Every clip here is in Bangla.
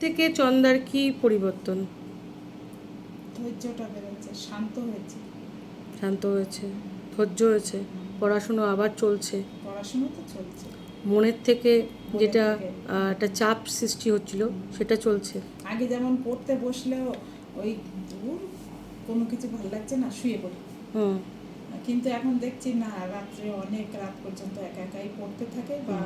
থেকে চন্দার কি পরিবর্তন? ধৈর্যটা বেড়েছে শান্ত হয়েছে। শান্ত হয়েছে ধৈর্য হয়েছে পড়াশুনো আবার চলছে। পড়াশুনো তো চলছে। মনের থেকে যেটা একটা চাপ সৃষ্টি হচ্ছিল সেটা চলছে। আগে যেমন পড়তে বসলেও ওই কোনো কিছু ভালো লাগছে না শুয়ে পড়ি। হুম। কিন্তু এখন দেখছি না রাত্রে অনেক রাত পর্যন্ত একা একাই পড়তে থাকে বা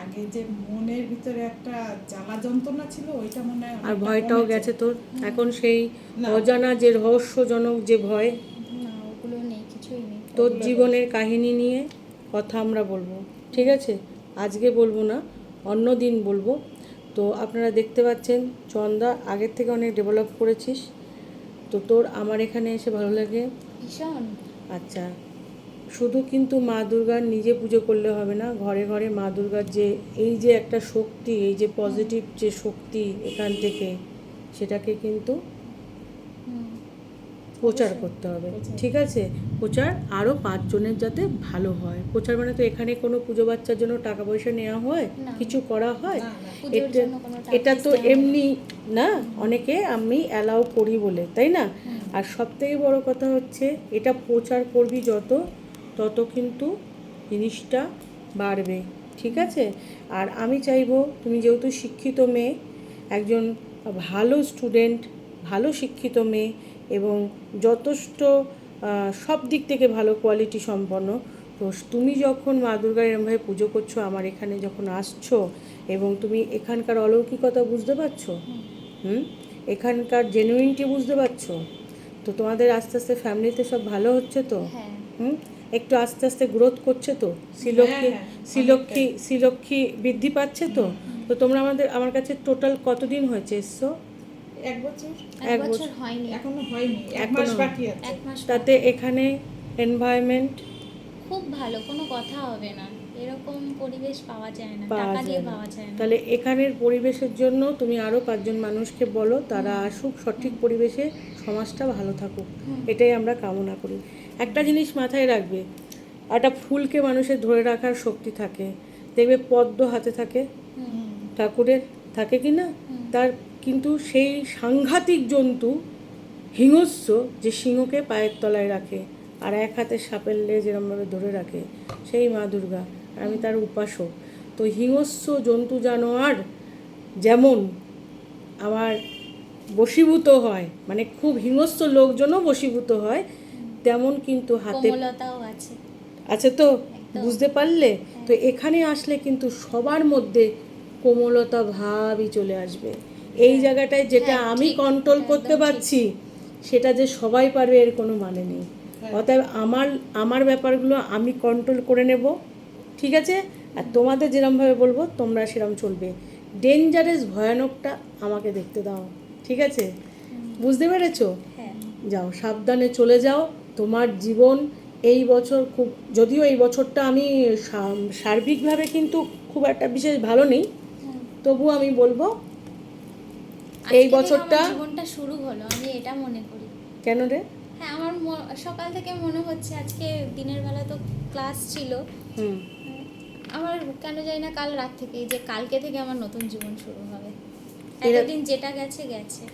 আগে যে মনের ভিতরে একটা জ্বালা যন্ত্রণা ছিল ওইটা মনে হয় আর ভয়টাও গেছে তোর। এখন সেই অজানা যে রহস্যজনক যে ভয় না ওগুলো নেই কিছুই নেই। তোর জীবনের কাহিনী নিয়ে কথা আমরা বলব ঠিক আছে? আজকে বলব না অন্য দিন বলব। তো আপনারা দেখতে পাচ্ছেন চন্দা আগের থেকে অনেক ডেভেলপ করেছিস। তো তোর আমার এখানে এসে ভালো লাগে। ভীষণ। আচ্ছা। শুধু কিন্তু মা দুর্গার নিজে পুজো করলে হবে না ঘরে ঘরে মা দুর্গার যে এই যে একটা শক্তি এই যে পজিটিভ যে শক্তি এখান থেকে সেটাকে কিন্তু প্রচার করতে হবে ঠিক আছে? প্রচার আরও পাঁচজনের যাতে ভালো হয়। প্রচার মানে তো এখানে কোনো পুজো বাচ্চার জন্য টাকা পয়সা নেওয়া হয় কিছু করা হয়। এটা এটা তো। এমনি না। অনেকে আমি অ্যালাউ করি বলে তাই না? আর সব থেকে বড় কথা হচ্ছে এটা প্রচার করবি যত তত কিন্তু জিনিসটা বাড়বে ঠিক আছে? আর আমি চাইব তুমি যেহেতু শিক্ষিত মেয়ে একজন ভালো স্টুডেন্ট ভালো শিক্ষিত মেয়ে এবং যথেষ্ট সব দিক থেকে ভালো কোয়ালিটি সম্পন্ন তো তুমি যখন মা দুর্গার এরমভাবে পুজো করছ আমার এখানে যখন আসছো এবং তুমি এখানকার অলৌকিকতা বুঝতে পারছ? হুম? এখানকার জেনুইনটি বুঝতে পারছ? তো তোমাদের আস্তে আস্তে ফ্যামিলিতে সব ভালো হচ্ছে তো? হ্যাঁ। হুম? একটু আস্তে আস্তে গ্রোথ করছে তো? শ্রীলক্ষ্মী হ্যাঁ, শ্রীলক্ষ্মী শ্রীলক্ষ্মী বৃদ্ধি পাচ্ছে তো? তো তোমরা আমাদের আমার কাছে টোটাল কতদিন হয়েছে এসছো? এক বছর? এক বছর হয়নি। এখনও হয়নি। এক। মাস বাকি আছে। তাতে এখানে এনভায়রনমেন্ট খুব ভালো কোনো কথা হবে না। এরকম পরিবেশ পাওয়া যায় না টাকা দিয়ে পাওয়া যায় না। তাহলে এখানের পরিবেশের জন্য তুমি আরও পাঁচজন মানুষকে বলো তারা আসুক সঠিক পরিবেশে সমাজটা ভালো থাকুক। এটাই আমরা কামনা করি। একটা জিনিস মাথায় রাখবে একটা ফুলকে মানুষের ধরে রাখার শক্তি থাকে। দেখবে পদ্ম হাতে থাকে ঠাকুরের থাকে কি না? তার কিন্তু সেই সাংঘাতিক জন্তু হিংস্র যে সিংহকে পায়ের তলায় রাখে। আর এক হাতে সাপের লেজ এরমভাবে ধরে রাখে সেই মা দুর্গা। আর আমি তার উপাসক। তো হিংস্র জন্তু জানোয়ার যেমন আমার বশীভূত হয় মানে খুব হিংস্র লোকজনও বশীভূত হয় তেমন কিন্তু হাতে আছে। আছে তো? বুঝতে পারলে? তো এখানে আসলে কিন্তু সবার মধ্যে কোমলতা ভাবই চলে আসবে। এই জায়গাটায় যেটা হ্যাঁ, আমি কন্ট্রোল করতে পারছি সেটা যে সবাই পারবে এর কোনো মানে নেই। হ্যাঁ। অতএব আমার আমার ব্যাপারগুলো আমি কন্ট্রোল করে নেব ঠিক আছে? আর তোমাদের যেরমভাবে বলব তোমরা সেরম চলবে। ডেঞ্জারাস ভয়ানকটা আমাকে দেখতে দাও ঠিক আছে? বুঝতে পেরেছ? হ্যাঁ। যাও সাবধানে চলে যাও। তোমার জীবন এই বছর খুব যদিও এই বছরটা আমি সার্বিকভাবে কিন্তু খুব একটা বিশেষ ভালো নেই। তবু আমি বলব এই বছরটা- জীবনটা শুরু হলো আমি এটা মনে করি। কেন রে? হ্যাঁ আমার সকাল থেকে মনে হচ্ছে আজকে দিনের বেলা তো ক্লাস ছিল। আমার কেন জানি না কাল রাত থেকে যে কালকে থেকে আমার নতুন জীবন শুরু হবে। এতদিন যেটা গেছে গেছে।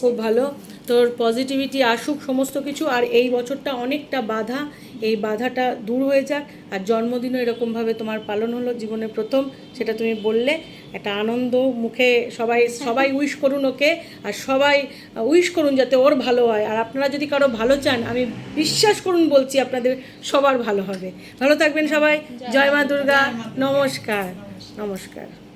খুব ভালো। তোর পজিটিভিটি আসুক সমস্ত কিছু আর এই বছরটা অনেকটা বাধা। এই বাধাটা দূর হয়ে যাক। আর জন্মদিনও এরকমভাবে তোমার পালন হলো জীবনের প্রথম সেটা তুমি বললে। একটা আনন্দ মুখে সবাই সবাই উইশ করুন ওকে। আর সবাই উইশ করুন যাতে ওর ভালো হয়। আর আপনারা যদি কারও ভালো চান আমি বিশ্বাস করুন বলছি আপনাদের সবার ভালো হবে। ভালো থাকবেন সবাই। জয় মা দুর্গা। নমস্কার। নমস্কার।